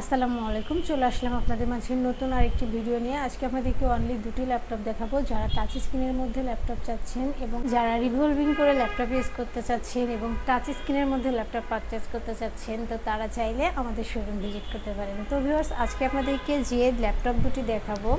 আসসালামু আলাইকুম, চলে আসলাম আপনাদের মাঝে নতুন আরেকটি ভিডিও নিয়ে। আজকে আপনাদেরকে অনলি দুটি ল্যাপটপ দেখাবো, যারা টাচ স্ক্রিনের মধ্যে ল্যাপটপ চাচ্ছেন এবং যারা রিভলভিং করে ল্যাপটপ ইউজ করতে চাচ্ছেন এবং টাচ স্ক্রিনের মধ্যে ল্যাপটপ পারচেস করতে চাচ্ছেন, তো তারা চাইলে আমাদের শোরুম ভিজিট করতে পারেন। তো ভিউয়ার্স আজকে আপনাদেরকে যে ল্যাপটপ দুটি দেখাবো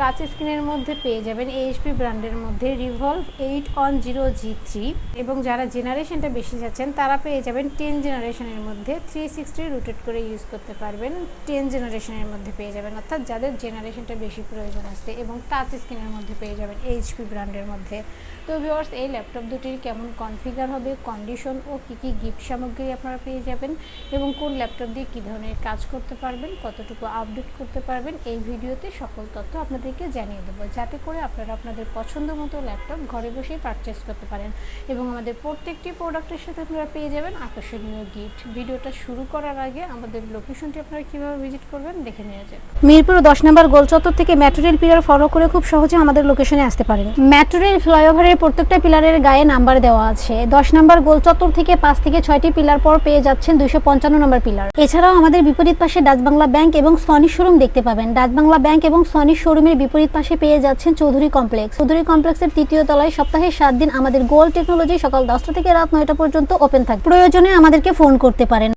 টাচ স্ক্রিনের মধ্যে পেয়ে যাবেন এইচপি ব্র্যান্ডের মধ্যে revolve eight on zero G three এবং যারা জেনারেশনটা বেশি যাচ্ছেন তারা পেয়ে যাবেন টেন জেনারেশনের মধ্যে থ্রি সিক্সটি রোটেট করে ইউজ করতে পারবেন। টেন জেনারেশনের মধ্যে পেয়ে যাবেন, অর্থাৎ যাদের জেনারেশনটা বেশি প্রয়োজন আছে এবং টাচ স্ক্রিনের মধ্যে পেয়ে যাবেন এইচপি ব্র্যান্ডের মধ্যে। তো ভিওয়ার্স এই ল্যাপটপ দুটির কেমন কনফিগার হবে কন্ডিশন ও কী কী গিফট সামগ্রী আপনারা পেয়ে যাবেন এবং কোন ল্যাপটপ দিয়ে কী ধরনের কাজ করতে পারবেন, কতটুকু আপডেট করতে পারবেন, এই ভিডিওতে সকল তথ্য আপনাদেরকে জানিয়ে দেবো, যাতে করে আপনারা আপনাদের পছন্দ মতো ল্যাপটপ ঘরে বসেই পারচেস করতে পারেন। এবং আমাদের প্রত্যেকটি প্রোডাক্টের সাথে আপনারা পেয়ে যাবেন আকর্ষণীয় গিফট ভিডিওটা শুরু করার আগে আমাদের লোকেশনটি আপনারা কীভাবে ভিজিট করবেন দেখে নিয়ে যান মিরপুর দশ নম্বর গোলচত্বর থেকে মেট্রো রেল পিলার ফলো করে খুব সহজে আমাদের লোকেশনে আসতে পারেন। মেট্রো রেল ফ্লাইওভারের প্রত্যেকটা পিলারের গায়ে নাম্বার দেওয়া আছে। দশ নম্বর গোলচত্বর থেকে পাঁচ থেকে ছয়টি পিলার পর পেয়ে যাচ্ছেন দুইশো পঞ্চান্ন নম্বর পিলার এছাড়াও আমাদের বিপরীত পাশে ডাচ বাংলা ব্যাংক এবং সনি শোরুম দেখতে পাবেন। ডাচ বাংলা ব্যাংক এবং সনি শোরুমের বিপরীত পাশে পেয়ে যাচ্ছেন চৌধুরী কমপ্লেক্স। চৌধুরী কমপ্লেক্সের তৃতীয় তলায় সপ্তাহে সাত দিন আমাদের গোল টেকনোলজি সকাল দশটা থেকে রাত নয়টা পর্যন্ত ওপেন থাকে। প্রয়োজনে আমাদেরকে ফোন করতে পারেন।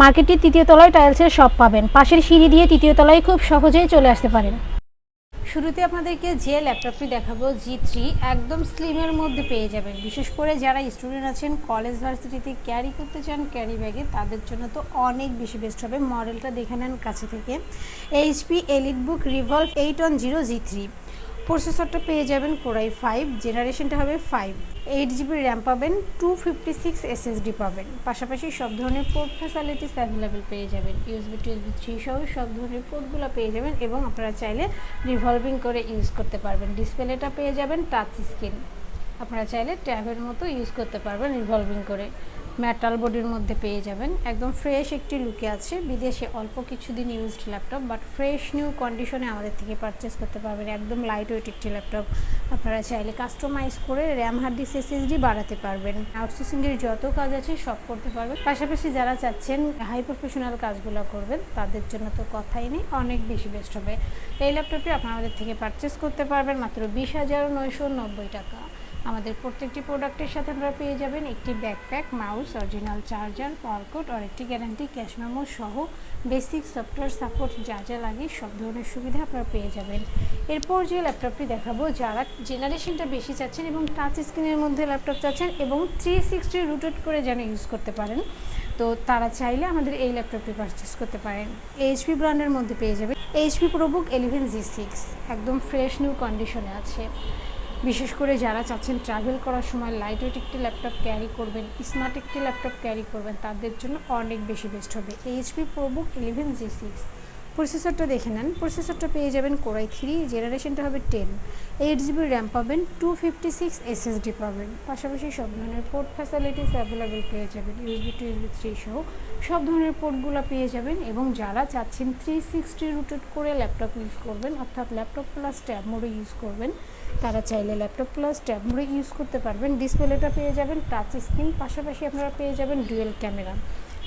মার্কেটটির তৃতীয় তলায় টাইলসের শপ পাবেন। পাশের সিঁড়ি দিয়ে তৃতীয় তলায় খুব সহজেই চলে আসতে পারেন। শুরুতে আপনাদেরকে যে ল্যাপটপটি দেখাবো জি থ্রি একদম স্লিমের মধ্যে পেয়ে যাবেন। বিশেষ করে যারা স্টুডেন্ট আছেন কলেজ ভার্সিটিতে ক্যারি করতে চান ক্যারি ব্যাগে তাদের জন্য তো অনেক বেশি বেস্ট হবে। মডেলটা দেখে নেন কাছে থেকে। HP elite book revolve eight one zero G three প্রসেসরটা পেয়ে যাবেন কোরাই ফাইভ জেনারেশনটা হবে ফাইভ এইট জিবি র্যাম পাবেন টু ফিফটি সিক্স এসএসডি পাবেন। পাশাপাশি সব ধরনের পোর্ট ফ্যাসিলিটিস অ্যাভেলেবেল পেয়ে যাবেন। ইউএসবি টু ইউএসবি থ্রি সহ সব ধরনের পোর্টগুলো পেয়ে যাবেন এবং আপনারা চাইলে রিভলভিং করে ইউজ করতে পারবেন। ডিসপ্লেটা পেয়ে যাবেন টাচ স্ক্রিন আপনারা চাইলে ট্যাবের মতো ইউজ করতে পারবেন রিভলভিং করে। মেটাল বডির মধ্যে পেয়ে যাবেন। একদম ফ্রেশ একটি লুকে আছে। বিদেশে অল্প কিছুদিন used laptop but fresh new কন্ডিশনে আমাদের থেকে পারচেস করতে পারবেন। একদম লাইট ওয়েট একটি ল্যাপটপ আপনারা চাইলে কাস্টমাইজ করে র্যাম হার্ড ডিস্ক এসএসডি বাড়াতে পারবেন। আউটসোর্সিংয়ের যত কাজ আছে, সব করতে পারবেন। পাশাপাশি যারা চাচ্ছেন হাই প্রফেশনাল কাজগুলো করবেন, তাদের জন্য তো কথাই নেই, অনেক বেশি বেস্ট হবে। এই ল্যাপটপটি আপনারা আমাদের থেকে পারচেস করতে পারবেন মাত্র বিশ হাজার নয়শো নব্বই টাকা। আমাদের প্রত্যেকটি প্রোডাক্টের সাথে আপনারা পেয়ে যাবেন একটি backpack mouse original charger power cord আর একটি গ্যারান্টি ক্যাশ মেমো সহ বেসিক সফটওয়্যার সাপোর্ট যা যা লাগে সব ধরনের সুবিধা আপনারা পেয়ে যাবেন। এরপর যে ল্যাপটপটি দেখাবো, যারা জেনারেশনটা বেশি চাচ্ছেন এবং টাচ স্ক্রিনের মধ্যে ল্যাপটপ চাচ্ছেন এবং থ্রি সিক্সটি রুটেড করে যেন ইউজ করতে পারেন, তো তারা চাইলে আমাদের এই ল্যাপটপটি পারচেস করতে পারেন। এইচপি ব্র্যান্ডের মধ্যে পেয়ে যাবেন HP ProBook eleven G six একদম ফ্রেশ নিউ কন্ডিশনে আছে। বিশেষ করে যারা চাচ্ছেন ট্রাভেল করার সময় লাইট ওয়েট একটি ল্যাপটপ ক্যারি করবেন স্মার্ট একটি ল্যাপটপ ক্যারি করবেন, তাদের জন্য অনেক বেশি বেস্ট হবে। HP ProBook eleven G six প্রসেসরটা দেখে নেন। প্রসেসরটা পেয়ে যাবেন কোরাই থ্রি জেনারেশনটা হবে টেন এইট জিবি র্যাম পাবেন টু ফিফটি সিক্স এসএসডি পাবেন। পাশাপাশি সব ধরনের পোর্ট ফ্যাসিলিটিস অ্যাভেলেবেল পেয়ে যাবেন ইউএসবি টু ইউএসবি থ্রি সহ সব ধরনের পোর্টগুলো পেয়ে যাবেন এবং যারা চাচ্ছেন থ্রি সিক্সটি রুটেড করে ল্যাপটপ ইউজ করবেন, অর্থাৎ ল্যাপটপ প্লাস ট্যাব মোডে ইউজ করবেন তারা চাইলে ল্যাপটপ প্লাস ট্যাব মোডে ইউজ করতে পারবেন। ডিসপ্লেটা পেয়ে যাবেন টাচ স্ক্রিন পাশাপাশি আপনারা পেয়ে যাবেন ডুয়েল ক্যামেরা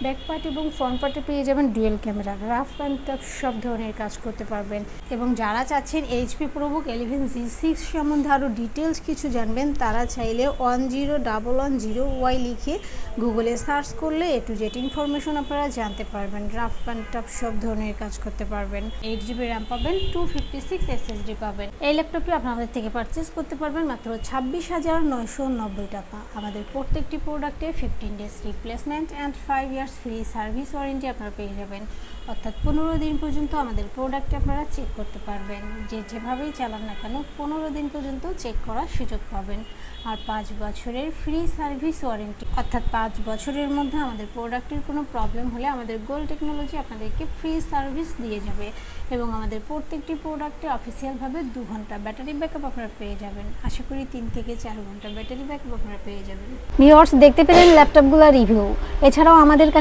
ব্যাক পার্ট এবং ফ্রন্ট পার্টে পেয়ে যাবেন dual camera. Rough and tough সব ধরনের কাজ করতে পারবেন। এবং যারা চাচ্ছেন HP probook eleven G six সম্বন্ধে আরও ডিটেলস কিছু জানবেন, তারা চাইলে one zero double one zero Y লিখে গুগলে সার্চ করলে এ টু জেড ইনফরমেশন আপনারা জানতে পারবেন। রাফ অ্যান্ড টাফ সব ধরনের কাজ করতে পারবেন। এইট জিবি র্যাম পাবেন টু ফিফটি সিক্স এসএসডি পাবেন। এই ল্যাপটপটি আপনাদের থেকে পারচেস করতে পারবেন মাত্র ছাব্বিশ হাজার নয়শো নব্বই টাকা। আমাদের প্রত্যেকটি প্রোডাক্টে fifteen days replacement and five years free service warranty আপনারা পেয়ে যাবেন। অর্থাৎ পনেরো দিন পর্যন্ত আমাদের প্রোডাক্টে আপনারা চেক করতে পারবেন। যে যেভাবেই চালান না কেন, পনেরো দিন পর্যন্ত চেক করার সুযোগ পাবেন। আর পাঁচ বছরের ফ্রি সার্ভিস ওয়ারেন্টি অর্থাৎ পাঁচ বছরের মধ্যে আমাদের প্রোডাক্টের কোনো প্রবলেম হলে আমাদের গোল টেকনোলজি আপনাদেরকে ফ্রি সার্ভিস দিয়ে যাবে। এবং আমাদের প্রত্যেকটি প্রোডাক্টে অফিসিয়ালভাবে দু ঘণ্টা ব্যাটারি ব্যাকআপ আপনারা পেয়ে যাবেন। আশা করি তিন থেকে চার ঘণ্টা ব্যাটারি ব্যাকআপ আপনারা পেয়ে যাবেন। ভিউয়ার্স দেখতে পেলেন ল্যাপটপগুলো রিভিউ এছাড়াও আমাদের কাছে